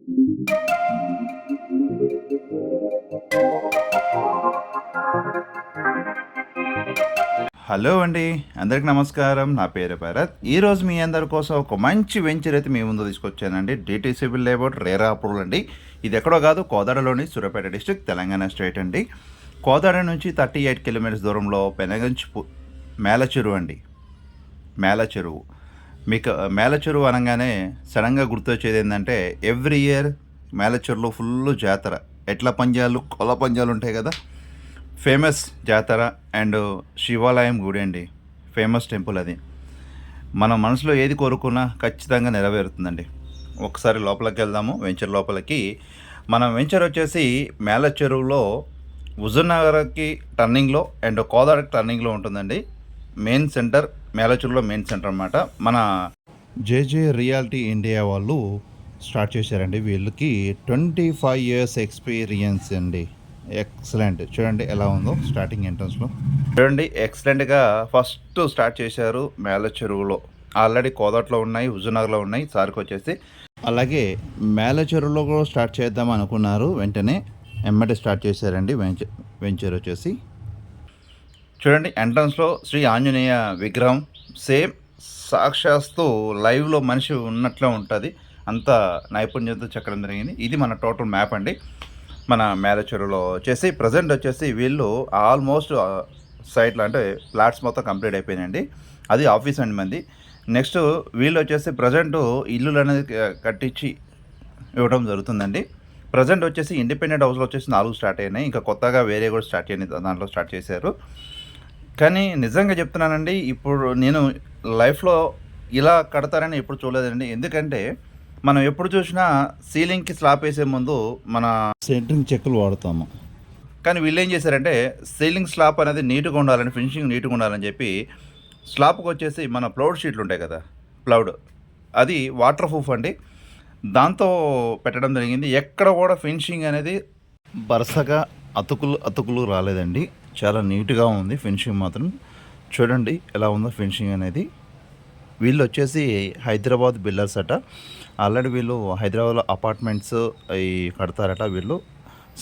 Hello అండి అందరికి నమస్కారం. నా పేరు భరత్. ఈరోజు మీ అందరి కోసం ఒక మంచి వెంచర్ అయితే మీ ముందు తీసుకొచ్చానండి. డిటీ సివిల్ రేరా అప్రూవల్ అండి. ఇది ఎక్కడో కాదు కోదాడలోని సూర్యాపేట డిస్ట్రిక్ట్ తెలంగాణ స్టేట్ అండి. కోదాడ నుంచి థర్టీ ఎయిట్ కిలోమీటర్స్ దూరంలో పెనగంచి మేల చెరువు అండి. మేల చెరువు మీకు మేలచెరువు అనగానే సడన్గా గుర్తొచ్చేది ఏంటంటే ఎవ్రీ ఇయర్ మేలచెరువులో ఫుల్ జాతర. ఎట్ల పంజాలు కొల పంజాలు ఉంటాయి కదా? ఫేమస్ జాతర అండ్ శివాలయం గుడి అండి. ఫేమస్ టెంపుల్ అది. మన మనసులో ఏది కోరుకున్నా ఖచ్చితంగా నెరవేరుతుందండి. ఒకసారి లోపలికి వెళ్దాము వెంచర్ లోపలికి. మన వెంచర్ వచ్చేసి మేల చెరువులో హుజూర్నగర్కి టర్నింగ్లో అండ్ కోదాడకి టర్నింగ్లో ఉంటుందండి. మెయిన్ సెంటర్ మేలచెరువులో మెయిన్ సెంటర్ అన్నమాట. మన జేజే రియాలిటీ ఇండియా వాళ్ళు స్టార్ట్ చేశారండి వీళ్ళకి ట్వంటీ ఫైవ్ ఇయర్స్ ఎక్స్పీరియన్స్ అండి. ఎక్సలెంట్. చూడండి ఎలా ఉందో స్టార్టింగ్ ఎంట్రన్స్లో. చూడండి ఎక్సలెంట్గా ఫస్ట్ స్టార్ట్ చేశారు మేల చెరువులో ఆల్రెడీ కోదాట్లో ఉన్నాయి హుజూర్నగర్లో ఉన్నాయి సార్కి వచ్చేసి. అలాగే మేల చెరువులో కూడా స్టార్ట్ చేద్దాం అనుకున్నారు. వెంటనే ఎమ్మటి స్టార్ట్ చేశారండి వెంచర్ వెంచర్ వచ్చేసి. చూడండి ఎంట్రన్స్లో శ్రీ ఆంజనేయ విగ్రహం. సేమ్ సాక్షాత్తు లైవ్లో మనిషి ఉన్నట్లే ఉంటుంది. అంత నైపుణ్యంతో చెక్కడం జరిగింది. ఇది మన టోటల్ మ్యాప్ అండి. మన మేలచెరువులో వచ్చేసి ప్రజెంట్ వచ్చేసి వీళ్ళు ఆల్మోస్ట్ సైట్లో అంటే ఫ్లాట్స్ మొత్తం కంప్లీట్ అయిపోయినాయండి. అది ఆఫీస్ అండి మంది. నెక్స్ట్ వీళ్ళు వచ్చేసి ప్రజెంట్ ఇల్లులు అనేది కట్టించి ఇవ్వడం జరుగుతుందండి. ప్రజెంట్ వచ్చేసి ఇండిపెండెంట్ హౌస్లో వచ్చేసి నాలుగు స్టార్ట్ అయినాయి. ఇంకా కొత్తగా వేరే కూడా స్టార్ట్ అయినాయి దాంట్లో స్టార్ట్ చేశారు. కానీ నిజంగా చెప్తున్నానండి ఇప్పుడు నేను లైఫ్లో ఇలా కడతారని ఎప్పుడు చూడలేదండి. ఎందుకంటే మనం ఎప్పుడు చూసినా సీలింగ్కి స్లాబ్ వేసే ముందు మన సెంట్రింగ్ చెక్కులు వాడతాము. కానీ వీళ్ళు ఏం చేశారంటే సీలింగ్ స్లాబ్ అనేది నీట్గా ఉండాలని ఫినిషింగ్ నీట్గా ఉండాలని చెప్పి స్లాబ్కి వచ్చేసి మన ప్లౌడ్ షీట్లు ఉంటాయి కదా ప్లౌడ్. అది వాటర్ ప్రూఫ్ అండి. దాంతో పెట్టడం జరిగింది. ఎక్కడ కూడా ఫినిషింగ్ అనేది వరుసగా అతుకులు అతుకులు రాలేదండి. చాలా నీట్గా ఉంది ఫినిషింగ్ మాత్రం. చూడండి ఎలా ఉందో ఫినిషింగ్ అనేది. వీళ్ళు వచ్చేసి హైదరాబాద్ బిల్డర్స్ అట. ఆల్రెడీ వీళ్ళు హైదరాబాద్లో అపార్ట్మెంట్స్ అవి కడతారట వీళ్ళు.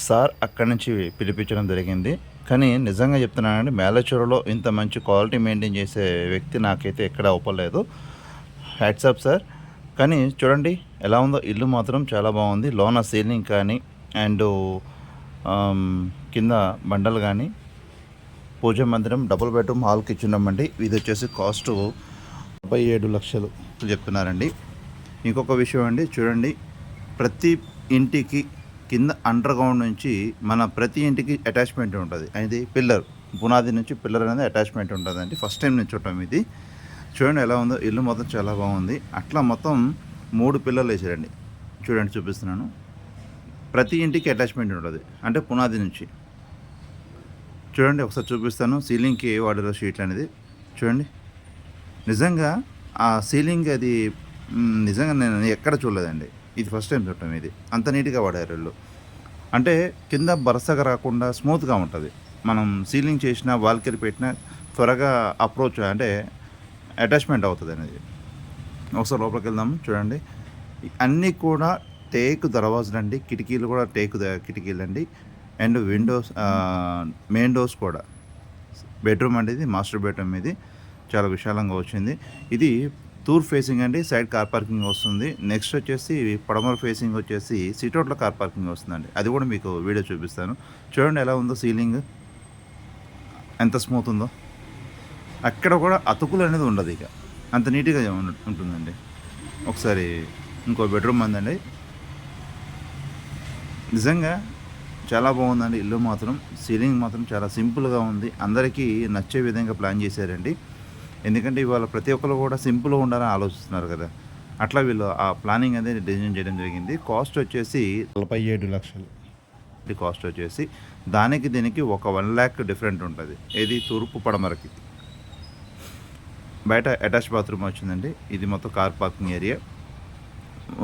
సార్ అక్కడి నుంచి పిలిపించడం జరిగింది. కానీ నిజంగా చెప్తున్నానండి మేలచూరులో ఇంత మంచి క్వాలిటీ మెయింటైన్ చేసే వ్యక్తి నాకైతే ఎక్కడ ఒప్పలేదు. హ్యాట్సాప్ సార్ కానీ చూడండి ఎలా ఉందో ఇల్లు మాత్రం చాలా బాగుంది. లోన సీలింగ్ కానీ అండ్ కింద బండలు కానీ పూజ మందిరం డబుల్ బెడ్రూమ్ హాల్ కిచెన్ అండి ఇది వచ్చేసి కాస్ట్ ముప్పై ఏడు లక్షలు చెప్తున్నారండి. ఇంకొక విషయం అండి చూడండి. ప్రతి ఇంటికి కింద అండర్ గ్రౌండ్ నుంచి మన ప్రతి ఇంటికి అటాచ్మెంట్ ఉంటుంది. అది పిల్లర్ పునాది నుంచి పిల్లర్ అనేది అటాచ్మెంట్ ఉంటుందండి. ఫస్ట్ టైం నేను చూడటం ఇది. చూడండి ఎలా ఉందో ఇల్లు మొత్తం చాలా బాగుంది. అట్లా మొత్తం మూడు పిల్లర్లు వేసారండి. చూడండి చూపిస్తున్నాను. ప్రతి ఇంటికి అటాచ్మెంట్ ఉంటుంది. అంటే పునాది నుంచి. చూడండి ఒకసారి చూపిస్తాను. సీలింగ్కి వాడారు షీట్లు అనేది. చూడండి. నిజంగా ఆ సీలింగ్ అది నిజంగా నేను ఎక్కడ చూడలేదండి. ఇది ఫస్ట్ టైం చూడటం ఇది. అంత నీట్గా వాడారు వీళ్ళు. అంటే కింద బరసగా రాకుండా స్మూత్గా ఉంటుంది. మనం సీలింగ్ చేసిన వాల్కెరి పెట్టినా త్వరగా అప్రోచ్ అంటే అటాచ్మెంట్ అవుతుంది అనేది. ఒకసారి లోపలికి వెళ్దాము చూడండి. అన్నీ కూడా టేక్ దర్వాజులు అండి కిటికీలు కూడా టేక్ ద- కిటికీలు అండి అండ్ విండోస్ మెయిన్ డోర్స్ కూడా. బెడ్రూమ్ అనేది ఇది మాస్టర్ బెడ్రూమ్ ఇది. చాలా విశాలంగా వచ్చింది. ఇది తూర్ ఫేసింగ్ అండి సైడ్ కార్ పార్కింగ్ వస్తుంది. నెక్స్ట్ వచ్చేసి పడమర ఫేసింగ్ వచ్చేసి సిటౌట్లో కార్ పార్కింగ్ వస్తుందండి. అది కూడా మీకు వీడియో చూపిస్తాను. చూడండి ఎలా ఉందో సీలింగ్. ఎంత స్మూత్ ఉందో. అక్కడ కూడా అతుకులు అనేది ఉండదు ఇక. అంత నీట్గా ఉంటుందండి. ఒకసారి ఇంకో బెడ్రూమ్ ఉందండి. నిజంగా చాలా బాగుందండి ఇల్లు మాత్రం. సీలింగ్ మాత్రం చాలా సింపుల్గా ఉంది. అందరికీ నచ్చే విధంగా ప్లాన్ చేశారండి. ఎందుకంటే ఇవాళ ప్రతి ఒక్కరు కూడా సింపుల్గా ఉండాలని ఆలోచిస్తున్నారు కదా. అట్లా వీళ్ళు ఆ ప్లానింగ్ అనేది డిజైన్ చేయడం జరిగింది. కాస్ట్ వచ్చేసి నలభై ఏడు లక్షలు. ఇది కాస్ట్ వచ్చేసి దానికి దీనికి ఒక వన్ ల్యాక్ డిఫరెంట్ ఉంటుంది. ఏది? తూర్పు పడమరకి. బయట అటాచ్ బాత్రూమ్ వచ్చిందండి. ఇది మొత్తం car parking area.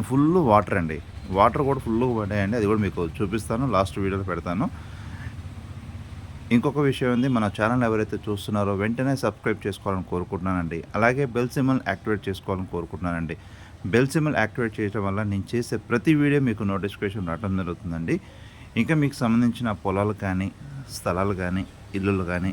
Full water అండి. వాటర్ కూడా ఫుల్గా పడ్డాయండి అది కూడా మీకు చూపిస్తాను. లాస్ట్ వీడియోలో పెడతాను. ఇంకొక విషయం ఉంది. మన ఛానల్ ఎవరైతే చూస్తున్నారో వెంటనే సబ్స్క్రైబ్ చేసుకోవాలని కోరుకుంటున్నానండి. అలాగే బెల్ సిమ్మల్ యాక్టివేట్ చేసుకోవాలని కోరుకుంటున్నానండి. బెల్ సిమల్ యాక్టివేట్ చేయడం వల్ల నేను చేసే ప్రతి వీడియో మీకు నోటిఫికేషన్ రావడం జరుగుతుందండి. ఇంకా మీకు సంబంధించిన పొలాలు కానీ స్థలాలు కానీ ఇల్లులు కానీ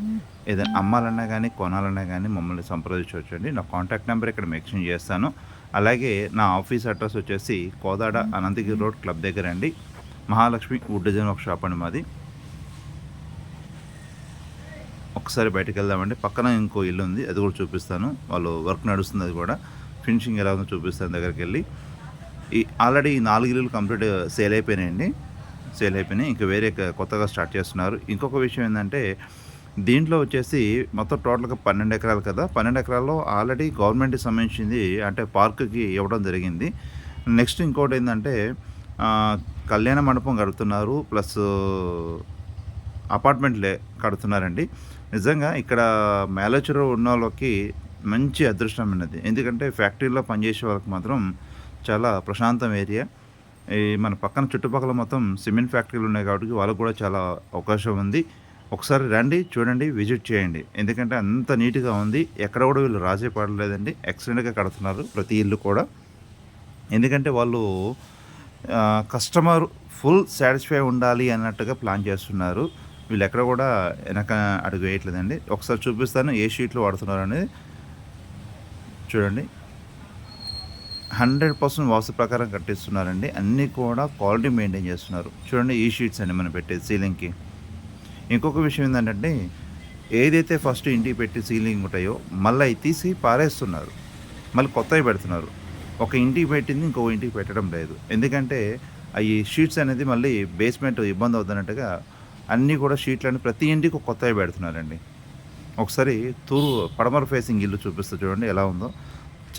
ఏదైనా అమ్మాలన్నా కానీ కొనాలన్నా కానీ మమ్మల్ని సంప్రదించవచ్చు అండి నా కాంటాక్ట్ నెంబర్ ఇక్కడ మెన్షన్ చేస్తాను. అలాగే నా ఆఫీస్ అడ్రస్ వచ్చేసి కోదాడ అనంతగిరి రోడ్ క్లబ్ దగ్గర అండి. మహాలక్ష్మి వుడ్ డిజైన్ ఒక షాప్ అండి మాది. ఒకసారి బయటకు వెళ్దామండి. పక్కన ఇంకో ఇల్లు ఉంది అది కూడా చూపిస్తాను. వాళ్ళు వర్క్ నడుస్తుంది అది కూడా. ఫినిషింగ్ ఎలా ఉందో చూపిస్తాను దగ్గరికి వెళ్ళి. ఈ ఆల్రెడీ ఈ నాలుగు ఇల్లులు కంప్లీట్ సేల్ అయిపోయినాయండి. సేల్ అయిపోయినాయి. ఇంకా వేరే కొత్తగా స్టార్ట్ చేస్తున్నారు. ఇంకొక విషయం ఏంటంటే దీంట్లో వచ్చేసి మొత్తం టోటల్గా పన్నెండు ఎకరాలు కదా. పన్నెండు ఎకరాల్లో ఆల్రెడీ గవర్నమెంట్కి సంబంధించింది అంటే పార్కుకి ఇవ్వడం జరిగింది. నెక్స్ట్ ఇంకోటి ఏంటంటే కళ్యాణ మండపం కడుతున్నారు ప్లస్ అపార్ట్మెంట్లే కడుతున్నారండి. నిజంగా ఇక్కడ మేలచురు ఉన్న వాళ్ళకి మంచి అదృష్టం ఉన్నది ఎందుకంటే ఫ్యాక్టరీలో పనిచేసే వాళ్ళకి మాత్రం చాలా ప్రశాంతం ఏరియా. ఈ మన పక్కన చుట్టుపక్కల మొత్తం సిమెంట్ ఫ్యాక్టరీలు ఉన్నాయి కాబట్టి వాళ్ళకు కూడా చాలా అవకాశం ఉంది. ఒకసారి రండి చూడండి విజిట్ చేయండి. ఎందుకంటే అంత నీట్గా ఉంది. ఎక్కడ కూడా వీళ్ళు రాజీ పడలేదండి. ఎక్సలెంట్గా కడుతున్నారు ప్రతి ఇల్లు కూడా. ఎందుకంటే వాళ్ళు కస్టమర్ ఫుల్ సాటిస్ఫై ఉండాలి అన్నట్టుగా ప్లాన్ చేస్తున్నారు. వీళ్ళు ఎక్కడ కూడా వెనక అడుగు వేయట్లేదండి. ఒకసారి చూపిస్తాను ఏ షీట్లు వాడుతున్నారు అనేది. చూడండి. హండ్రెడ్ పర్సెంట్ వాస్తు ప్రకారం కట్టిస్తున్నారండి. అన్నీ కూడా క్వాలిటీ మెయింటైన్ చేస్తున్నారు. చూడండి ఈ షీట్స్ అండి మనం పెట్టేది సీలింగ్కి ఇంకొక విషయం ఏంటంటే ఏదైతే ఫస్ట్ ఇంటికి పెట్టి సీలింగ్ ఉంటాయో మళ్ళీ అవి తీసి పారేస్తున్నారు. మళ్ళీ కొత్తవి పెడుతున్నారు. ఒక ఇంటికి పెట్టింది ఇంకో ఇంటికి పెట్టడం లేదు. ఎందుకంటే అవి షీట్స్ అనేది మళ్ళీ బేస్మెంట్ ఇబ్బంది అవుతున్నట్టుగా అన్నీ కూడా షీట్లని ప్రతి ఇంటికి ఒక కొత్తవి పెడుతున్నారండి. ఒకసారి తూరు పడమర ఫేసింగ్ ఇల్లు చూపిస్తూ చూడండి ఎలా ఉందో.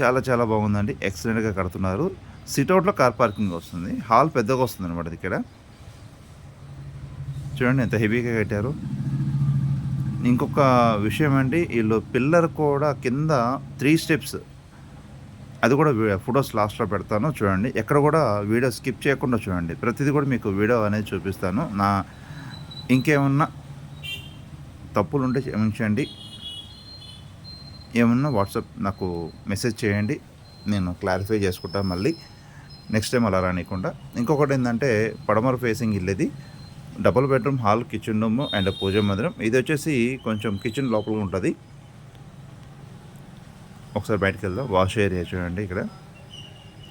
చాలా చాలా బాగుందండి. ఎక్సలెంట్గా కడుతున్నారు. సిట్అవుట్లో కార్ పార్కింగ్ వస్తుంది. హాల్ పెద్దగా వస్తుంది అనమాట ఇక్కడ. చూడండి ఎంత హెవీగా కట్టారు. ఇంకొక విషయం అండి వీళ్ళు పిల్లర్ కూడా కింద త్రీ స్టెప్స్ అది కూడా ఫొటోస్ లాస్ట్లో పెడతాను చూడండి. ఎక్కడ కూడా వీడియో స్కిప్ చేయకుండా చూడండి. ప్రతిదీ కూడా మీకు వీడియో అనేది చూపిస్తాను. నా ఇంకేమన్నా తప్పులు ఉంటే క్షమించండి. ఏమన్నా వాట్సాప్ నాకు మెసేజ్ చేయండి. నేను క్లారిఫై చేసుకుంటాను మళ్ళీ. నెక్స్ట్ టైం అలా రానియకుండా. ఇంకొకటి ఏంటంటే పడమర ఫేసింగ్ ఇల్లు double bedroom hall kitchen room and పూజ మందిరం. ఇది వచ్చేసి కొంచెం కిచెన్ లోపల ఉంటుంది. ఒకసారి బయటకు వెళ్దాం. వాష్ ఏరియా చూడండి ఇక్కడ.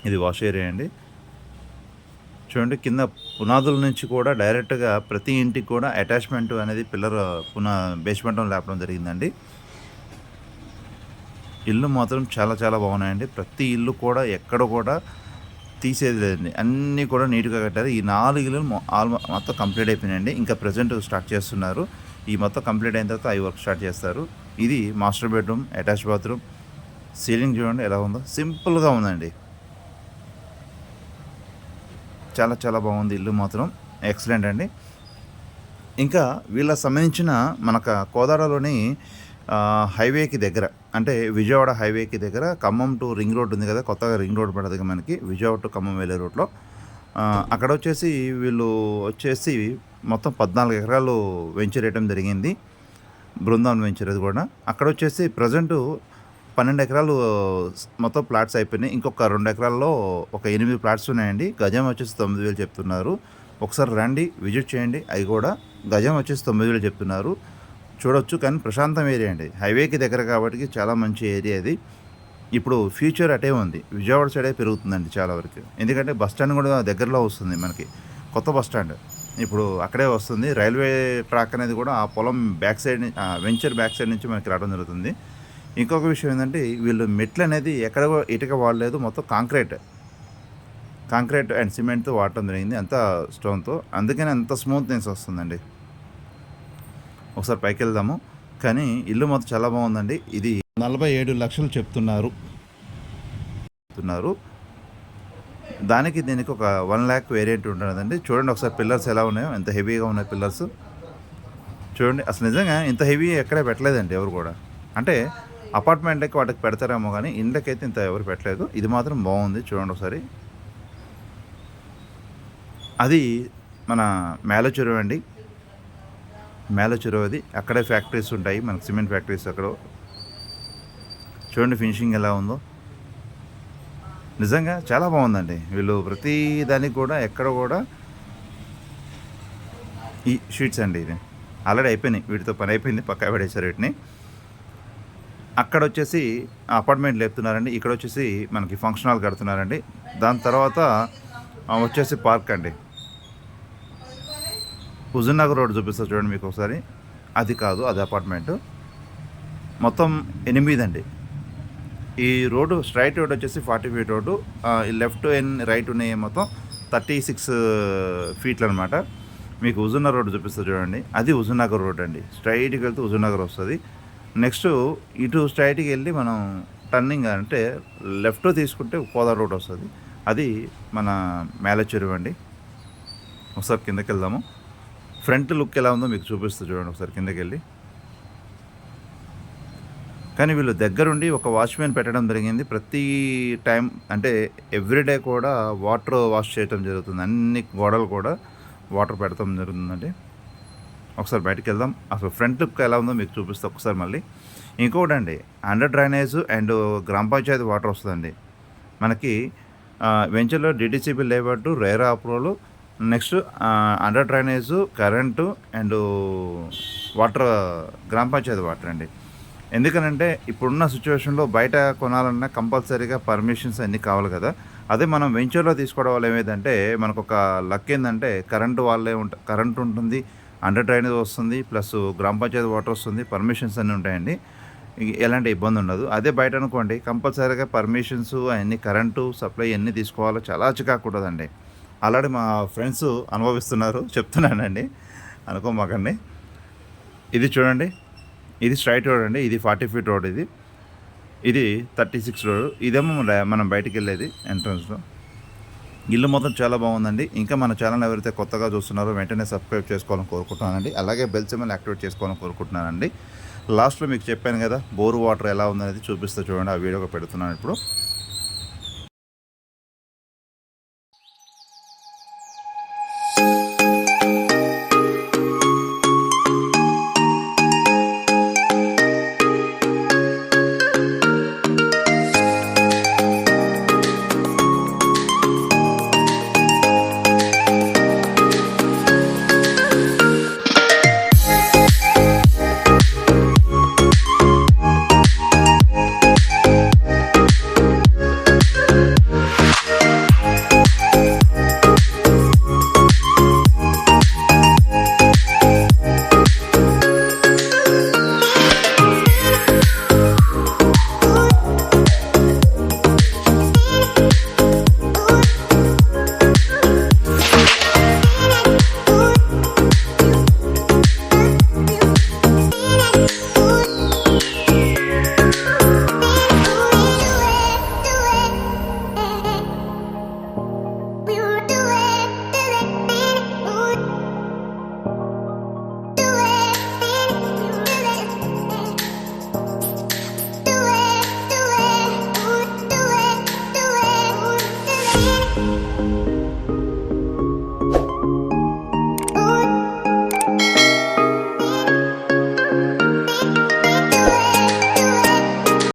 ఇది వాష్ ఏరియా అండి. చూడండి కింద పునాదుల నుంచి కూడా డైరెక్ట్గా ప్రతి ఇంటికి కూడా అటాచ్మెంట్ అనేది పిల్లర్ పునా బేస్మెంట్ లేపడం జరిగిందండి. ఇల్లు మాత్రం చాలా చాలా బాగున్నాయండి. ప్రతి ఇల్లు కూడా ఎక్కడ కూడా తీసేది లేదండి అన్నీ కూడా నీట్గా కట్టారు. ఈ నాలుగు ఇల్లు ఆల్మో మొత్తం కంప్లీట్ అయిపోయినాయండి. ఇంకా ప్రజెంట్ స్టార్ట్ చేస్తున్నారు. ఈ మొత్తం కంప్లీట్ అయిన తర్వాత అవి వర్క్ స్టార్ట్ చేస్తారు. ఇది master bedroom attach bathroom. Ceiling చూడండి ఎలా ఉందో. సింపుల్గా ఉందండి. చాలా చాలా బాగుంది ఇల్లు మాత్రం. ఎక్సలెంట్ అండి. ఇంకా వీళ్ళకి సంబంధించిన మనకు కోదాడలోని హైవేకి దగ్గర అంటే విజయవాడ హైవేకి దగ్గర ఖమ్మం టు రింగ్ రోడ్ ఉంది కదా కొత్తగా రింగ్ రోడ్ పడదు మనకి విజయవాడ టు ఖమ్మం వెళ్ళే రూట్లో అక్కడ వచ్చేసి వీళ్ళు వచ్చేసి మొత్తం పద్నాలుగు ఎకరాలు వెంచర్ వేయడం జరిగింది బృందావన్ వెంచర్ అది కూడా. అక్కడ వచ్చేసి ప్రజెంట్ పన్నెండు ఎకరాలు మొత్తం ప్లాట్స్ అయిపోయినాయి ఇంకొక రెండు ఎకరాల్లో ఒక ఎనిమిది ప్లాట్స్ ఉన్నాయండి గజం వచ్చేసి తొమ్మిది వేలు చెప్తున్నారు. ఒకసారి రండి విజిట్ చేయండి అవి కూడా గజం వచ్చేసి తొమ్మిది వేలు చెప్తున్నారు. చూడొచ్చు కానీ ప్రశాంతం ఏరియా అండి. హైవేకి దగ్గర కాబట్టి చాలా మంచి ఏరియా ఇది. ఇప్పుడు ఫ్యూచర్ అటే ఉంది. విజయవాడ సైడే పెరుగుతుందండి చాలా వరకు. ఎందుకంటే బస్ స్టాండ్ కూడా దగ్గరలో వస్తుంది మనకి. కొత్త బస్ స్టాండ్. ఇప్పుడు అక్కడే వస్తుంది. రైల్వే ట్రాక్ అనేది కూడా ఆ పొలం బ్యాక్ సైడ్ ఆ వెంచర్ బ్యాక్ సైడ్ నుంచి మనకి రావడం జరుగుతుంది. ఇంకొక విషయం ఏంటంటే వీళ్ళు మెట్లు అనేది ఎక్కడ ఇటుక వాడలేదు. మొత్తం కాంక్రీట్. కాంక్రీట్ అండ్ సిమెంట్తో వాడటం జరిగింది. అంత స్టోన్తో. అందుకని అంత స్మూత్నెస్ వస్తుందండి. ఒకసారి పైకి వెళ్దాము కానీ ఇల్లు మొత్తం చాలా బాగుందండి. ఇది నలభై ఏడు లక్షలు చెప్తున్నారు. చెప్తున్నారు. దానికి దీనికి ఒక వన్ ల్యాక్ వేరియంట్ ఉంటుందండి. చూడండి ఒకసారి పిల్లర్స్ ఎలా ఉన్నాయో ఎంత హెవీగా ఉన్నాయి పిల్లర్స్. చూడండి అసలు నిజంగా ఇంత హెవీ ఎక్కడే పెట్టలేదండి ఎవరు కూడా. అంటే అపార్ట్మెంట్లకి వాటికి పెడతారేమో కానీ ఇండ్లకైతే ఇంత ఎవరు పెట్టలేదు. ఇది మాత్రం బాగుంది చూడండి ఒకసారి. అది మన మేల అండి. మేలచురవది అక్కడే ఫ్యాక్టరీస్ ఉంటాయి. మనకి సిమెంట్ ఫ్యాక్టరీస్ అక్కడ. చూడండి ఫినిషింగ్ ఎలా ఉందో. నిజంగా చాలా బాగుందండి. వీళ్ళు ప్రతి దానికి కూడా ఎక్కడ కూడా ఈ షీట్స్ అండి ఇది ఆల్రెడీ అయిపోయినాయి. వీటితో పని అయిపోయింది. పక్కా పడేశారు వీటిని. అక్కడ వచ్చేసి అపార్ట్మెంట్ లేపుతున్నారండి. ఇక్కడ వచ్చేసి మనకి ఫంక్షన్ హాల్ కడుతున్నారండి. దాని తర్వాత వచ్చేసి పార్క్ అండి. హుజూర్నగర్ రోడ్ చూపిస్తా చూడండి మీకు ఒకసారి. అది కాదు అది అపార్ట్మెంటు మొత్తం ఎనిమిది అండి ఈ రోడ్డు స్ట్రైట్ రోడ్ వచ్చేసి ఫార్టీ ఫీట్ రోడ్డు. ఈ లెఫ్ట్ అండ్ రైట్ ఉన్నాయి మొత్తం థర్టీ సిక్స్ ఫీట్లు అనమాట మీకు హుజూర్నగర్ రోడ్ చూపిస్తా చూడండి. అది హుజూర్నగర్ రోడ్ అండి. స్ట్రైట్కి వెళ్తే హుజూర్నగర్ వస్తుంది. నెక్స్ట్ ఇటు స్ట్రైట్కి వెళ్ళి మనం టర్నింగ్ అంటే లెఫ్ట్ తీసుకుంటే కోదా రోడ్ వస్తుంది. అది మన మేల చెరువు అండి. ఒకసారి కిందకి వెళ్దాము. ఫ్రంట్ లుక్ ఎలా ఉందో మీకు చూపిస్తూ చూడండి ఒకసారి కిందకి వెళ్ళి కానీ వీళ్ళు దగ్గరుండి ఒక వాచ్మెన్ పెట్టడం జరిగింది. ప్రతి టైం అంటే ఎవ్రీడే కూడా వాటర్ వాష్ చేయటం జరుగుతుంది. అన్ని గోడలు కూడా వాటర్ పెడతాం జరుగుతుందండి. ఒకసారి బయటకు వెళ్దాం అసలు ఫ్రంట్ లుక్ ఎలా ఉందో మీకు చూపిస్తా ఒకసారి మళ్ళీ. ఇంకోటి అండి అండర్ డ్రైనేజ్ అండ్ గ్రామ పంచాయతీ వాటర్ వస్తుందండి. మనకి వెంచర్లో DTCP labour RERA approval next under drainage current and water గ్రామ పంచాయతీ వాటర్ అండి. ఎందుకనంటే ఇప్పుడున్న సిచ్యువేషన్లో బయట కొనాలన్నా కంపల్సరీగా పర్మిషన్స్ అన్నీ కావాలి కదా. అదే మనం వెంచర్లో తీసుకోవడం వల్ల ఏమైందంటే మనకు ఒక లక్ ఏంటంటే కరెంటు వాళ్ళే ఉంట కరెంట్ ఉంటుంది అండర్ డ్రైనేజ్ వస్తుంది ప్లస్ గ్రామ పంచాయతీ వాటర్ వస్తుంది పర్మిషన్స్ అన్నీ ఉంటాయండి. ఎలాంటి ఇబ్బంది ఉండదు. అదే బయట అనుకోండి కంపల్సరీగా పర్మిషన్స్ అవన్నీ కరెంటు సప్లై అన్నీ తీసుకోవాలో? చాలా చికాకు ఉంటుందండి. ఆల్రెడీ మా ఫ్రెండ్స్ అనుభవిస్తున్నారు చెప్తున్నానండి. అనుకోమాకండి. ఇది చూడండి. ఇది స్ట్రైట్ రోడ్ అండి. ఇది ఫార్టీ ఫీట్ రోడ్ ఇది. ఇది థర్టీ సిక్స్ రోడ్. ఇదేమో మనం బయటికి వెళ్ళేది ఎంట్రన్స్లో. ఇల్లు మొత్తం చాలా బాగుందండి. ఇంకా మన ఛానల్ ఎవరైతే కొత్తగా చూస్తున్నారో వెంటనే సబ్స్క్రైబ్ చేసుకోవాలని కోరుకుంటున్నానండి. అలాగే బెల్ సిమ్మల్ యాక్టివేట్ చేసుకోవాలని కోరుకుంటున్నానండి. లాస్ట్లో మీకు చెప్పాను కదా బోర్ వాటర్ ఎలా ఉందనేది చూపిస్తూ చూడండి. ఆ వీడియోగా పెడుతున్నాను ఇప్పుడు.